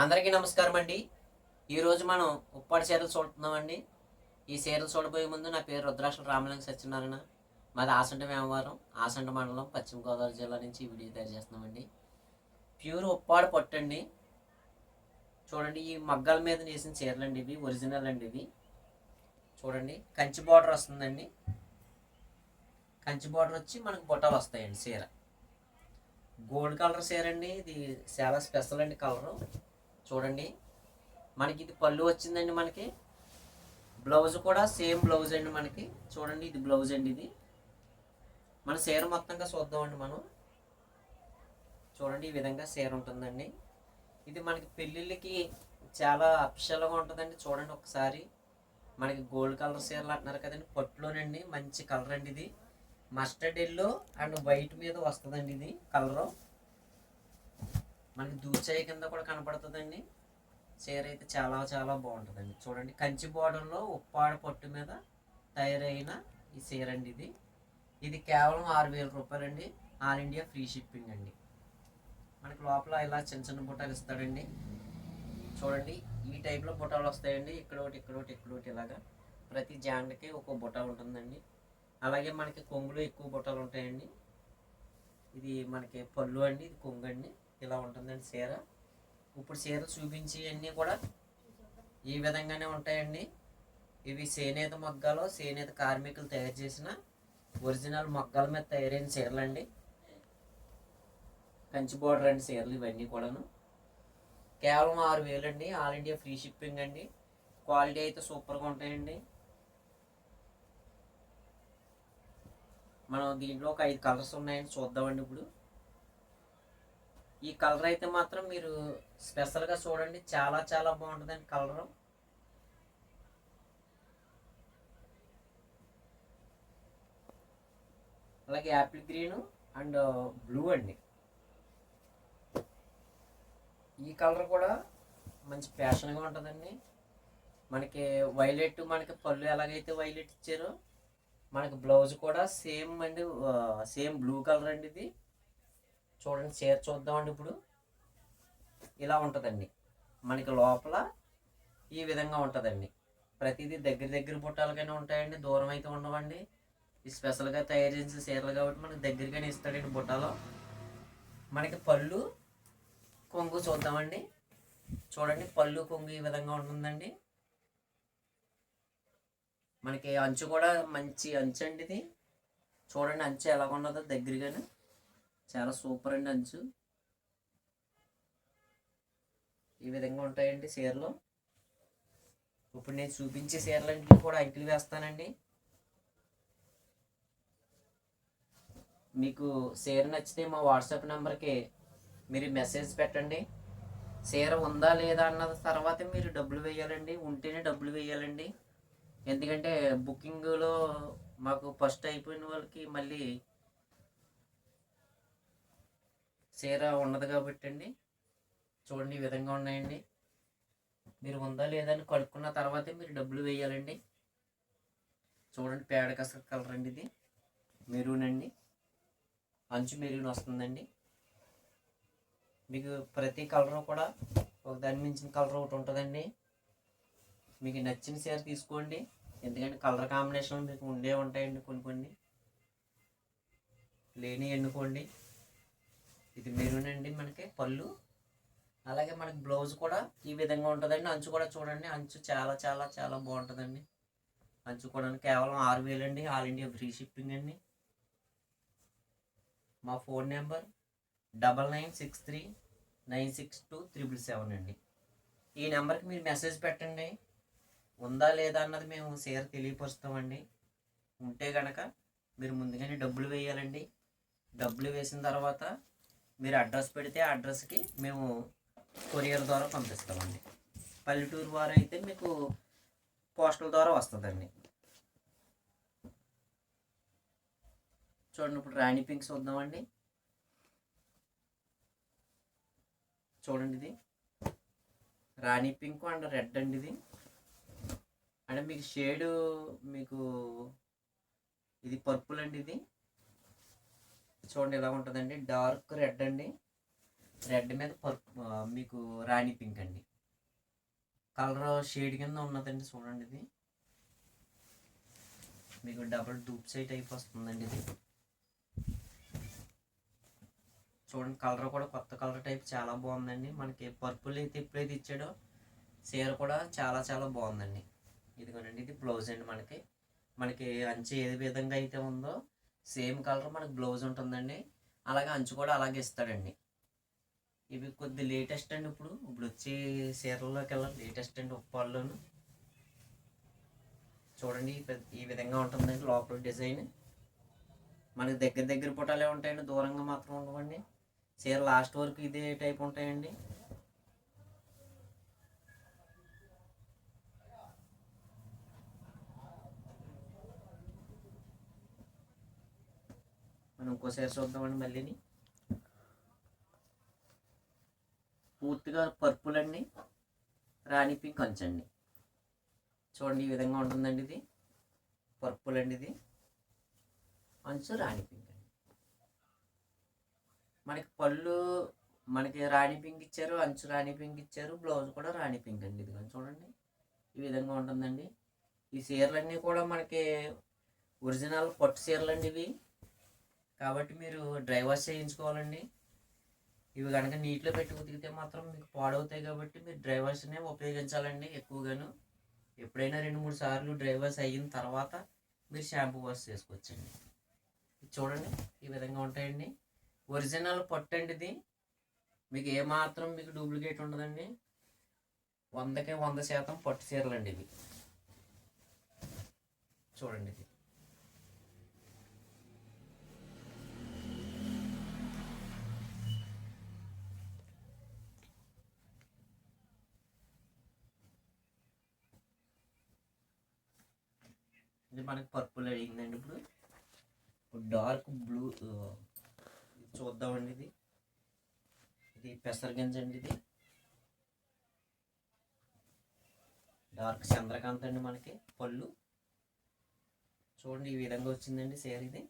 అందరికీ నమస్కారం అండి. ఈరోజు మనం ఉప్పాడి చీరలు చూడుతున్నామండి ఈ చీరలు చూడబోయే ముందు నా పేరు రుద్రాక్షల రామలింగ సత్యనారాయణ. మాది ఆసంట వేమవారం ఆసంట మండలం పశ్చిమ గోదావరి జిల్లా నుంచి ఈ వీడియో తయారు చేస్తున్నామండి ప్యూర్ ఉప్పాడు పట్టు అండి. చూడండి ఈ మగ్గాల మీద వేసిన చీరలు అండి ఇవి ఒరిజినల్ అండి ఇవి. చూడండి కంచి బార్డర్ వస్తుందండి. కంచి బార్డర్ వచ్చి మనకు బొట్టాలు వస్తాయండి చీర. గోల్డ్ కలర్ చీర అండి. ఇది చాలా స్పెషల్ అండి కలరు. చూడండి. మనకి ఇది పళ్ళు వచ్చిందండి మనకి. బ్లౌజ్ కూడా సేమ్ బ్లౌజ్ అండి మనకి. చూడండి ఇది బ్లౌజ్ అండి ఇది. మన చీర మొత్తంగా చూద్దామండి మనం. చూడండి ఈ విధంగా చీర ఉంటుందండి. ఇది మనకి పెళ్ళిళ్ళకి చాలా అఫిషియల్గా ఉంటుందండి. చూడండి ఒకసారి. మనకి గోల్డ్ కలర్ చీరలు అంటున్నారు కదండి. పట్టులోనండి మంచి కలర్ అండి ఇది. మస్టర్డ్ ఎల్లో అండ్ వైట్ మీద వస్తుందండి ఇది కలరు. మనకి దూచాయి కింద కూడా కనపడుతుందండి. చీర అయితే చాలా చాలా బాగుంటుందండి. చూడండి కంచి బోర్డర్లో ఉప్పాడ పట్టు మీద తయారైన ఈ చీర అండి ఇది. ఇది కేవలం ఆరు వేల రూపాయలండి. ఆల్ ఇండియా ఫ్రీ షిప్పింగ్ అండి. మనకి లోపల ఇలా చిన్న చిన్న బుట్టాలు ఇస్తాడండి. చూడండి ఈ టైప్లో బుట్టాలు వస్తాయండి. ఇక్కడ ఒకటి ఇక్కడ ఒకటి ఇక్కడ ఒకటి ఇలాగా. ప్రతి జాండ్కి ఒక బుట్ట ఉంటుందండి. అలాగే మనకి కొంగులు ఎక్కువ బుట్టలు ఉంటాయండి. ఇది మనకి పళ్ళు అండి ఇది కొంగు అండి ఇలా ఉంటుందండి చీర. ఇప్పుడు చీర చూపించి అన్నీ కూడా ఈ విధంగానే ఉంటాయండి. ఇవి చేనేత మొగ్గాలో చేనేత కార్మికులు తయారు చేసిన ఒరిజినల్ మొగ్గాల మీద తయారైన చీరలు అండి కంచి బోర్డర్ అండి చీరలు ఇవన్నీ కూడాను. కేవలం ఆరు వేలండి. ఆల్ ఇండియా ఫ్రీ షిప్పింగ్ అండి. క్వాలిటీ అయితే సూపర్గా ఉంటాయండి. మనం దీంట్లో ఒక ఐదు కలర్స్ ఉన్నాయని చూద్దామండి ఇప్పుడు. ఈ కలర్ అయితే మాత్రం మీరు స్పెషల్గా చూడండి. చాలా చాలా బాగుంటుందండి కలర్ అలాగే యాపిల్ గ్రీన్ అండ్ బ్లూ అండి. ఈ కలర్ కూడా మంచి ఫ్యాషన్గా ఉంటుందండి. మనకి వైలెట్ మనకి పళ్ళు ఎలాగైతే వైలెట్ ఇచ్చారో మనకి బ్లౌజ్ కూడా సేమ్ అండి సేమ్ బ్లూ కలర్ అండి ఇది. చూడండి చీర చూద్దామండి ఇప్పుడు. ఇలా ఉంటుందండి. మనకి లోపల ఈ విధంగా ఉంటుందండి. ప్రతిదీ దగ్గర దగ్గర బుట్టాలకైనా ఉంటాయండి దూరం అయితే ఉండవండి. ఈ స్పెషల్గా తయారు చేసిన చీరలు కాబట్టి మనకి దగ్గరగానే ఇస్తాడండి బుట్టాలో. మనకి పళ్ళు కొంగు చూద్దామండి. చూడండి పళ్ళు కొంగు ఈ విధంగా ఉంటుందండి. మనకి అంచు కూడా మంచి అంచు అండి ఇది. చూడండి అంచు ఎలా ఉన్నదో దగ్గరగానే. చాలా సూపర్ అండి అంచు. ఈ విధంగా ఉంటాయండి చీరలు. ఇప్పుడు నేను చూపించే చీరలన్నింటినీ కూడా అంకిలు వేస్తానండి. మీకు చీర నచ్చితే మా వాట్సాప్ నెంబర్కి మీరు మెసేజ్ పెట్టండి. చీర ఉందా లేదా అన్న తర్వాత మీరు డబ్బులు వేయాలండి ఉంటేనే డబ్బులు వేయాలండి. ఎందుకంటే బుకింగ్లో మాకు ఫస్ట్ అయిపోయిన వాళ్ళకి మళ్ళీ చీర ఉండదు కాబట్టి అండి చూడండి ఈ విధంగా ఉన్నాయండి. మీరు ఉందా లేదా అని కడుక్కున్న తర్వాతే మీరు డబ్బులు వేయాలండి. చూడండి పేడ కసర కలర్ అండి ఇది. మెరూన్ అండి. అంచు మెరూన్ వస్తుందండి. మీకు ప్రతి కలరు కూడా ఒక దాని మించిన కలర్ ఒకటి ఉంటుందండి. మీకు నచ్చిన చీర తీసుకోండి. ఎందుకంటే కలర్ కాంబినేషన్ మీకు ఉండే ఉంటాయండి కొన్ని కొన్ని. లేని ఎన్నుకోండి. ఇది మెరూన్ అండి మనకి పళ్ళు. అలాగే మనకి బ్లౌజ్ కూడా ఈ విధంగా ఉంటుందండి. అంచు కూడా చూడండి అంచు చాలా చాలా చాలా బాగుంటుందండి. అంచు కూడా కేవలం ఆరు వేలు అండి ఆల్ ఇండియా ఫ్రీ షిప్పింగ్ అండి. మా phone number double nine six three nine six two triple seven అండి. ఈ నెంబర్కి మీరు మెసేజ్ పెట్టండి. ఉందా లేదా అన్నది మేము షేర్ తెలియపరుస్తామండి. ఉంటే కనుక మీరు ముందుగానే డబ్బులు వేయాలండి. డబ్బులు వేసిన తర్వాత మీరు అడ్రస్ పెడితే ఆ అడ్రస్కి మేము కొరియర్ ద్వారా పంపిస్తామండి. పల్లెటూరు వారు అయితే మీకు పోస్టల్ ద్వారా వస్తుందండి. చూడండి ఇప్పుడు రాణి పింక్ చూద్దామండి చూడండి ఇది. రాణి పింక్ అండ్ రెడ్ అండి ఇది. అంటే మీకు షేడు మీకు ఇది పర్పుల్ అండి ఇది. చూడండి ఎలా ఉంటుందండి. డార్క్ రెడ్ అండి. రెడ్ మీద పర్ప్ మీకు రాణి పింక్ అండి. కలర్ షేడ్ కింద ఉన్నదండి చూడండి ఇది. మీకు డబుల్ డూప్ సైట్ టైప్ వస్తుందండి ఇది. చూడండి కలర్ కూడా కొత్త కలర్ టైప్ చాలా బాగుందండి. మనకి పర్పుల్ అయితే ఎప్పుడైతే ఇచ్చాడో చీర కూడా చాలా చాలా బాగుందండి. ఇదిగోనండి ఇది బ్లౌజ్ అండి మనకి. మనకి అంచు ఏ విధంగా అయితే ఉందో సేమ్ కలర్ మనకు బ్లౌజ్ ఉంటుందండి. అలాగే అంచు కూడా అలాగే ఇస్తాడండి. ఇవి కొద్ది లేటెస్ట్ అండి ఇప్పుడు. ఇప్పుడు వచ్చి సీరల్లోకి వెళ్ళాలి. లేటెస్ట్ అండి ఉప్పాల్లోను. చూడండి ఈ ఈ విధంగా ఉంటుందండి లోపల డిజైన్. మనకి దగ్గర దగ్గర పుటాలే ఉంటాయండి. దూరంగా మాత్రం ఉండవండి. చీర లాస్ట్ వరకు ఇదే టైప్ ఉంటాయండి. మనం ఇంకోసారి చూద్దామండి మళ్ళీని. పూర్తిగా పర్పుల్ అండి రాణి పింక్ అంచండి. చూడండి ఈ విధంగా ఉంటుందండి ఇది. పర్పుల్ అండి ఇది. అంచు రాణి పింక్ అండి. మనకి పళ్ళు మనకి రాణి పింక్ ఇచ్చారు అంచు రాణి పింక్ ఇచ్చారు బ్లౌజ్ కూడా రాణి పింక్ అండి ఇది చూడండి. ఈ విధంగా ఉంటుందండి. ఈ చీరలన్నీ కూడా మనకి ఒరిజినల్ పట్టు చీరలు అండి ఇవి. కాబట్టి మీరు డ్రై వాష్ చేయించుకోవాలండి. ఇవి కనుక నీటిలో పెట్టి ఉతికితే మాత్రం మీకు పాడవుతాయి కాబట్టి మీరు డ్రై వాష్నే ఉపయోగించాలండి ఎక్కువగాను. ఎప్పుడైనా రెండు మూడు సార్లు డ్రై వాష్ అయిన తర్వాత మీరు షాంపూ వాష్ చేసుకోవచ్చండి. చూడండి ఈ విధంగా ఉంటాయండి. ఒరిజినల్ పట్టు అండి ఇది మీకు ఏమాత్రం మీకు డూప్లికేట్ ఉండదండి. వందకే వంద శాతం పట్టు చీరలండి ఇవి. చూడండి ఇది. ఇది మనకి పర్పుల్ అడిగిందండి ఇప్పుడు. డార్క్ బ్లూ చూద్దామండి ఇది. ఇది పెసరగంజ అండి ఇది. డార్క్ చంద్రకాంత్ అండి మనకి పళ్ళు. చూడండి ఈ విధంగా వచ్చిందండి సేర్ ఇది.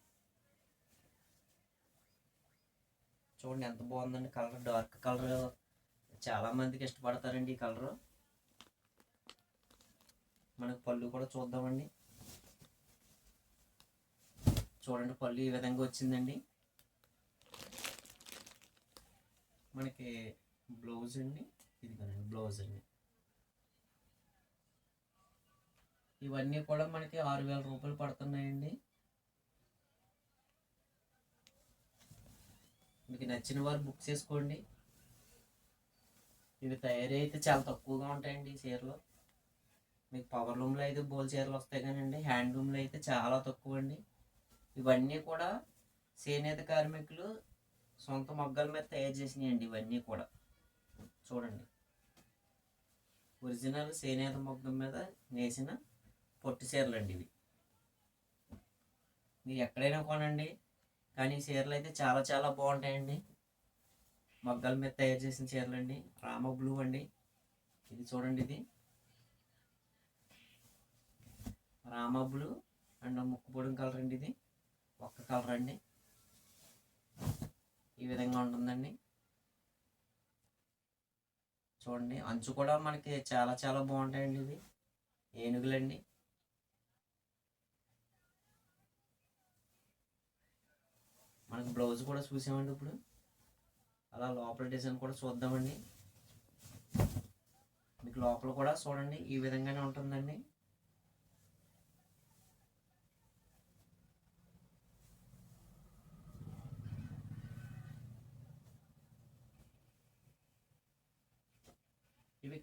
చూడండి ఎంత బాగుందండి కలర్ డార్క్ కలర్. చాలా మందికి ఇష్టపడతారండి ఈ కలరు. మనకి పళ్ళు కూడా చూద్దామండి. చూడండి పళ్ళు ఈ విధంగా వచ్చిందండి. మనకి బ్లౌజ్ అండి. ఇది బ్లౌజ్ అండి. ఇవన్నీ కూడా మనకి ఆరు వేల రూపాయలు పడుతున్నాయండి. మీకు నచ్చిన వారు బుక్ చేసుకోండి. ఇవి తయారీ అయితే చాలా తక్కువగా ఉంటాయండి ఈ చీరలు. మీకు పవర్ లూమ్లో అయితే బోల్ చీరలు వస్తాయి కానండి. హ్యాండ్ లూమ్లో అయితే చాలా తక్కువ అండి ఇవన్నీ కూడా చేనేత కార్మికులు సొంత మొగ్గల మీద తయారు చేసినాయండి ఇవన్నీ కూడా. చూడండి. ఒరిజినల్ చేనేత మొగ్గం మీద నేసిన పొట్టు చీరలు అండి ఇవి. మీరు ఎక్కడైనా కొనండి కానీ ఈ చీరలు అయితే చాలా చాలా బాగుంటాయండి. మొగ్గల మీద తయారు చేసిన చీరలు అండి రామ బ్లూ అండి. ఇది చూడండి ఇది. రామ బ్లూ అండ్ ముక్కు పొడిం కలర్ అండి ఇది. ఒక్క కలర్ అండి. ఈ విధంగా ఉంటుందండి. చూడండి అంచు కూడా మనకి చాలా చాలా బాగుంటాయండి ఇవి. ఏనుగులండి. మనకి బ్లౌజ్ కూడా చూసామండి ఇప్పుడు. అలా లోపల డిజైన్ కూడా చూద్దామండి. మీకు లోపల కూడా చూడండి ఈ విధంగానే ఉంటుందండి.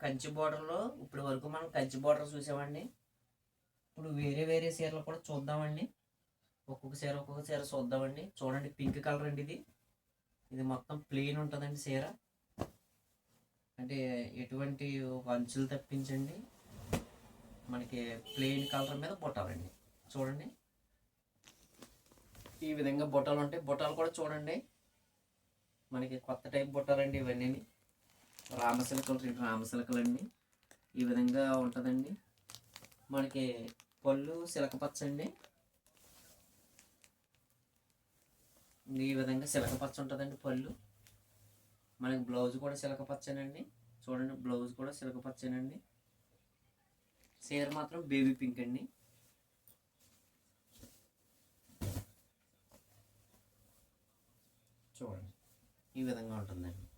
కంచి బోర్డర్లో ఇప్పటి వరకు మనం కంచి బోర్డర్ చూసామండి. ఇప్పుడు వేరే వేరే చీరలు కూడా చూద్దామండి. ఒక్కొక్క చీర ఒక్కొక్క చీర చూద్దామండి. చూడండి పింక్ కలర్ అండి ఇది. ఇది మొత్తం ప్లెయిన్ ఉంటుందండి చీర. అంటే ఎటువంటి అంచులు తప్పించండి. మనకి ప్లెయిన్ కలర్ మీద బుట్టాలండి. చూడండి. ఈ విధంగా బుట్టాలు ఉంటాయి బుట్టాలు కూడా చూడండి. మనకి కొత్త టైప్ బుట్టాలండి ఇవన్నీ రామశిలకలు రెండు రామశిలకలు అండి ఈ విధంగా ఉంటుందండి. మనకి పళ్ళు సిలక పచ్చ అండి ఈ విధంగా సిలక పచ్చ ఉంటుందండి పళ్ళు. మనకి బ్లౌజ్ కూడా సిలక పచ్చనండి. చూడండి బ్లౌజ్ కూడా సిలక పచ్చనండి. చీర మాత్రం బేబీ పింక్ అండి. చూడండి. ఈ విధంగా ఉంటుందండి.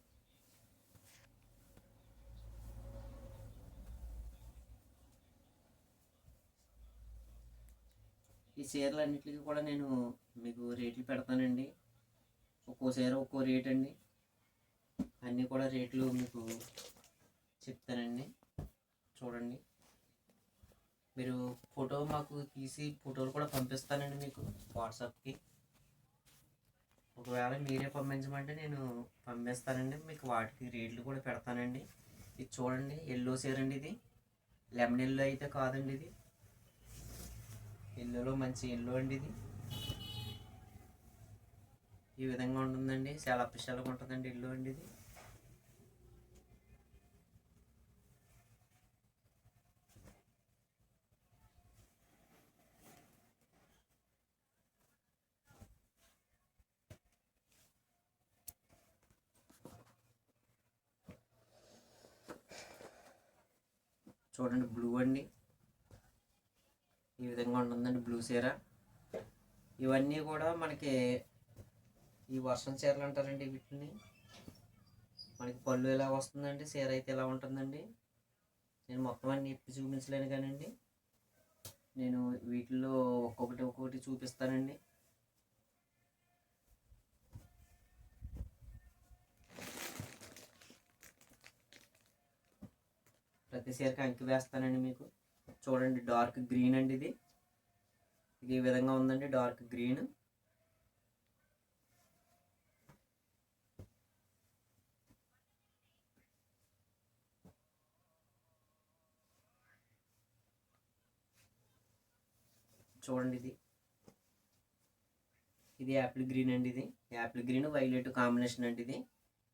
ఈ చీరలు అన్నిటికీ కూడా నేను మీకు రేట్లు పెడతానండి. ఒక్కో చీర ఒక్కో రేట్ అండి. అన్నీ కూడా రేట్లు మీకు చెప్తానండి. చూడండి. మీరు ఫోటో మాకు తీసి ఫోటోలు కూడా పంపిస్తానండి మీకు వాట్సాప్కి. ఒకవేళ మీరే పంపించమంటే నేను పంపిస్తానండి. మీకు వాటికి రేట్లు కూడా పెడతానండి. ఇది చూడండి ఎల్లో చీర అండి ఇది. లెమన్ ఎల్లో అయితే కాదండి ఇది. ఇల్లులో మంచి ఇల్లు అండి ఇది. ఈ విధంగా ఉంటుందండి. చాలా స్పెషల్గా ఉంటుందండి ఇల్లు అండి ఇది. చూడండి బ్లూ అండి. ఈ విధంగా ఉంటుందండి బ్లూ చీర. ఇవన్నీ కూడా మనకి ఈ వర్షం చీరలు అంటారండి వీటిని. మనకి పళ్ళు ఎలా వస్తుందండి చీర అయితే ఎలా ఉంటుందండి? నేను మొత్తం అన్ని ఇప్పి చూపించలేను కానండి. నేను వీటిల్లో ఒక్కొక్కటి ఒక్కొక్కటి చూపిస్తానండి. ప్రతి చీరకి అంకి వేస్తానండి మీకు. చూడండి డార్క్ గ్రీన్ అండి ఇది. ఇది ఈ విధంగా ఉందండి? Dark green. చూడండి ఇది. ఇది యాపిల్ గ్రీన్ అండి ఇది. యాపిల్ గ్రీన్ వైలెట్ కాంబినేషన్ అండి ఇది.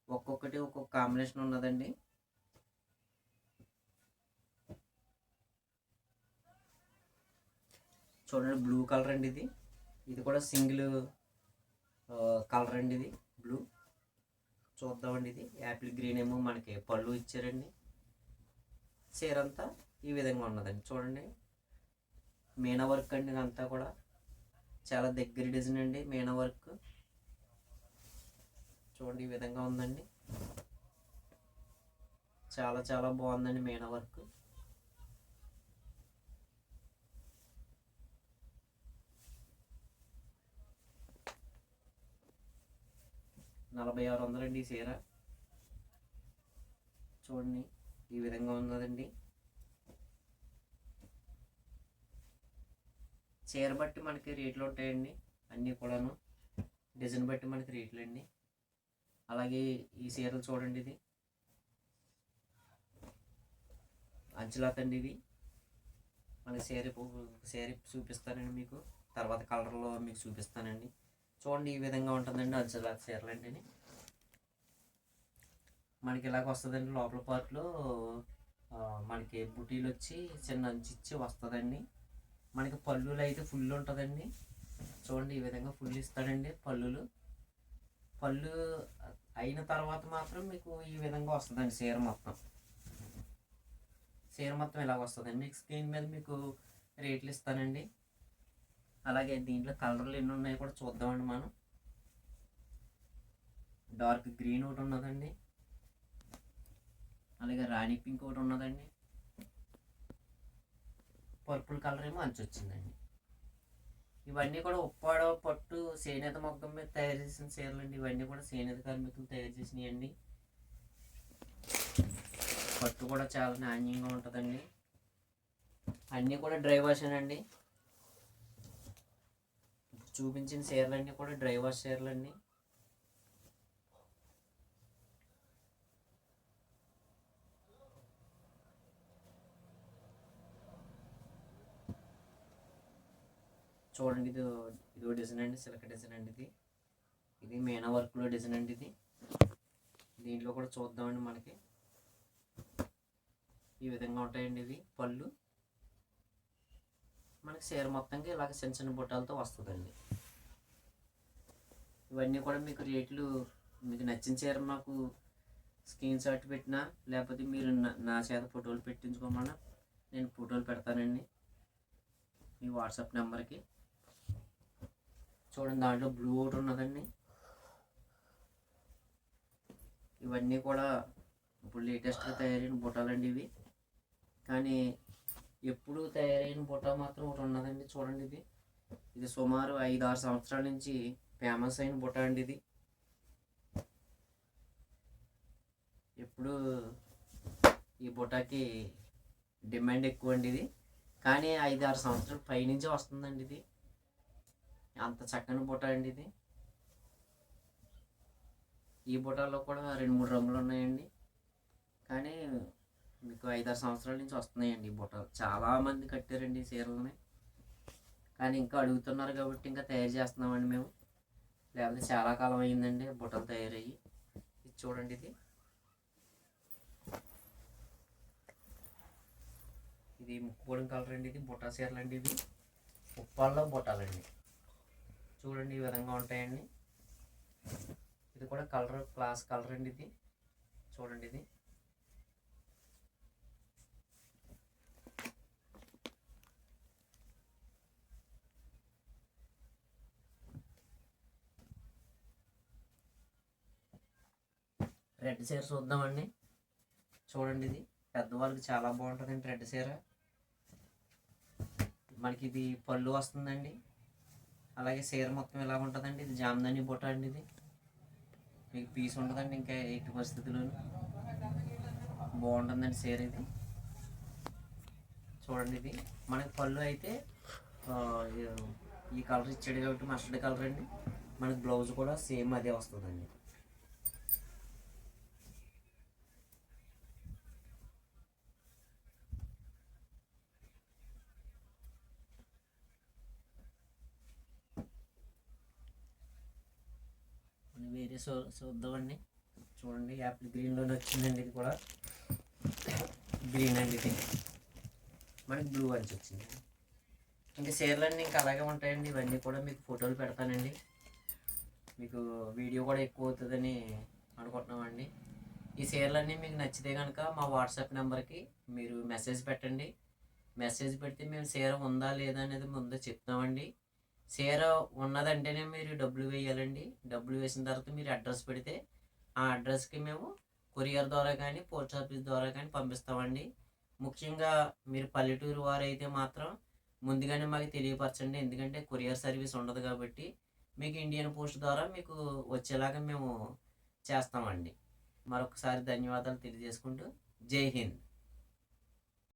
ఒక్కొక్కటి ఒక్కొక్క కాంబినేషన్ ఉన్నదండి. చూడండి బ్లూ కలర్ అండి ఇది. ఇది కూడా సింగిల్ కలర్ అండి ఇది బ్లూ చూద్దామండి ఇది. యాపిల్ గ్రీన్ ఏమో మనకి పళ్ళు ఇచ్చారండి. చీర అంతా ఈ విధంగా ఉన్నదండి. చూడండి. మీనా వర్క్ అండి అంతా కూడా. చాలా దగ్గర డిజైన్ అండి మీనా వర్క్ చూడండి ఈ విధంగా ఉందండి. చాలా చాలా బాగుందండి మీనా వర్క్ నలభై ఆరు వందలండి ఈ చీర. చూడండి ఈ విధంగా ఉన్నదండి. చీర బట్టి మనకి రేట్లు ఉంటాయండి అన్నీ కూడాను. డిజైన్ బట్టి మనకి రేట్లు అండి. అలాగే ఈ చీరలు చూడండి ఇది. అంచులాతండి ఇది. మన శారీ శారీ చూపిస్తానండి మీకు. తర్వాత కలర్లో మీకు చూపిస్తానండి. చూడండి ఈ విధంగా ఉంటుందండి అంచులాత చీరలు అండి మనకి ఇలాగ వస్తుందండి లోపల పార్ట్లో మనకి బుటీలు వచ్చి చిన్న అంచు ఇచ్చి వస్తుందండి. మనకి పళ్ళులు అయితే ఫుల్ ఉంటుందండి. చూడండి ఈ విధంగా ఫుల్ ఇస్తాడండి పళ్ళులు. పళ్ళు అయిన తర్వాత మాత్రం మీకు ఈ విధంగా వస్తుందండి చీర మొత్తం. చీర మొత్తం ఇలాగ వస్తుందండి? మీకు స్క్రీన్ మీద మీకు రేట్లు ఇస్తానండి. అలాగే దీంట్లో కలర్లు ఎన్ని ఉన్నాయో కూడా చూద్దామండి మనం. డార్క్ గ్రీన్ ఒకటి ఉన్నదండి. అలాగే రాణి పింక్ ఒకటి ఉన్నదండి. పర్పుల్ కలర్ ఏమో అంచు వచ్చిందండి. ఇవన్నీ కూడా ఉప్పాడ పట్టు చేనేత మొగ్గం మీద తయారు చేసిన చీరలు అండి. ఇవన్నీ కూడా చేనేత కార్మికులు తయారు చేసినాయి అండి పట్టు కూడా చాలా నాణ్యంగా ఉంటుందండి. అన్నీ కూడా డ్రై వాష్ అండి. చూపించిన చీరలు అన్నీ కూడా డ్రైవర్ వాష్ చీరలు అండి చూడండి ఇది ఇదో డిజైన్ అండి సిల్క్ డిజైన్ అండి ఇది. ఇది మేనా వర్క్లో డిజైన్ అండి ఇది. దీంట్లో కూడా చూద్దామండి మనకి. ఈ విధంగా ఉంటాయండి ఇవి పళ్ళు. మనకి చీర మొత్తంగా ఇలాగ చిన్న చిన్న బుట్టాలతో వస్తుందండి. ఇవన్నీ కూడా మీకు రేట్లు మీకు నచ్చిన చీర మాకు స్క్రీన్ షాట్ పెట్టినా లేకపోతే మీరు నా- నా చేత ఫోటోలు పెట్టించుకోమన్నా నేను ఫోటోలు పెడతానండి. మీ వాట్సాప్ నెంబర్కి. చూడండి దాంట్లో బ్లూ ఒకటి ఉన్నదండి. ఇవన్నీ కూడా ఇప్పుడు లేటెస్ట్గా తయారైన బుట్టాలండి ఇవి. కానీ ఎప్పుడు తయారైన బుట్ట మాత్రం ఒకటి ఉన్నదండి చూడండి ఇది. ఇది సుమారు ఐదు ఆరు సంవత్సరాల నుంచి ఫేమస్ అయిన బుట్ట అండి ఇది. ఎప్పుడు ఈ బుటాకి డిమాండ్ ఎక్కువ అండి ఇది. కానీ ఐదు ఆరు సంవత్సరాల పైనుంచి వస్తుందండి ఇది. అంత చక్కని బుట్ట అండి ఇది. ఈ బుటాలో కూడా రెండు మూడు రంగులు ఉన్నాయండి. కానీ మీకు ఐదారు సంవత్సరాల నుంచి వస్తున్నాయండి ఈ బుటాలు చాలా మంది కట్టారండి ఈ చీరలని. కానీ ఇంకా అడుగుతున్నారు కాబట్టి ఇంకా తయారు చేస్తున్నామండి మేము. లేకపోతే చాలా కాలం అయిందండి బుట్టలు తయారయ్యి. ఇది చూడండి ఇది. ఇది ముక్కుపొడి కలర్ అండి ఇది బుట్ట చీరలు అండి ఇవి. ఉప్పాల్లో బుట్టాలండి. చూడండి ఈ విధంగా ఉంటాయండి. ఇది కూడా కలర్ క్లాస్ కలర్ అండి ఇది. చూడండి ఇది. రెడ్ చీర చూద్దామండి. చూడండి ఇది. పెద్దవాళ్ళకి చాలా బాగుంటుందండి రెడ్ చీర. మనకి ఇది పళ్ళు వస్తుందండి. అలాగే చీర మొత్తం ఎలా ఉంటుందండి? ఇది జామదాని బుట్ట అండి ఇది. మీకు పీస్ ఉంటుందండి ఇంకా ఎట్టి పరిస్థితుల్లోనూ. బాగుంటుందండి చీర ఇది. చూడండి ఇది. మనకి పళ్ళు అయితే ఈ కలర్ ఇచ్చాడు కాబట్టి మస్టర్డ్ కలర్ అండి. మనకి బ్లౌజ్ కూడా సేమ్ అదే వస్తుందండి. మనం చూ చూద్దామండి చూడండి యాపిల్ గ్రీన్లోనే వచ్చిందండి ఇది కూడా. గ్రీన్ అండి ఇది. మనకి బ్లూ అంచి వచ్చింది. ఇంకా చీరలన్నీ ఇంకా అలాగే ఉంటాయండి. ఇవన్నీ కూడా మీకు ఫోటోలు పెడతానండి. మీకు వీడియో కూడా ఎక్కువ అవుతుందని అనుకుంటున్నామండి. ఈ చీరలన్నీ మీకు నచ్చితే కనుక మా వాట్సాప్ నెంబర్కి మీరు మెసేజ్ పెట్టండి. మెసేజ్ పెడితే మేము చీర ఉందా లేదా అనేది ముందు చెప్తామండి. చీర ఉన్నదంటేనే మీరు డబ్బులు వేయాలండి. డబ్బులు వేసిన తర్వాత మీరు అడ్రస్ పెడితే ఆ అడ్రస్కి మేము కొరియర్ ద్వారా కానీ పోస్ట్ ఆఫీస్ ద్వారా కానీ పంపిస్తామండి. ముఖ్యంగా మీరు పల్లెటూరు వారైతే మాత్రం ముందుగానే మాకు తెలియపరచండి. ఎందుకంటే కొరియర్ సర్వీస్ ఉండదు కాబట్టి మీకు ఇండియన్ పోస్ట్ ద్వారా మీకు వచ్చేలాగా మేము చేస్తామండి. మరొకసారి ధన్యవాదాలు తెలియజేసుకుంటూ జై హింద్.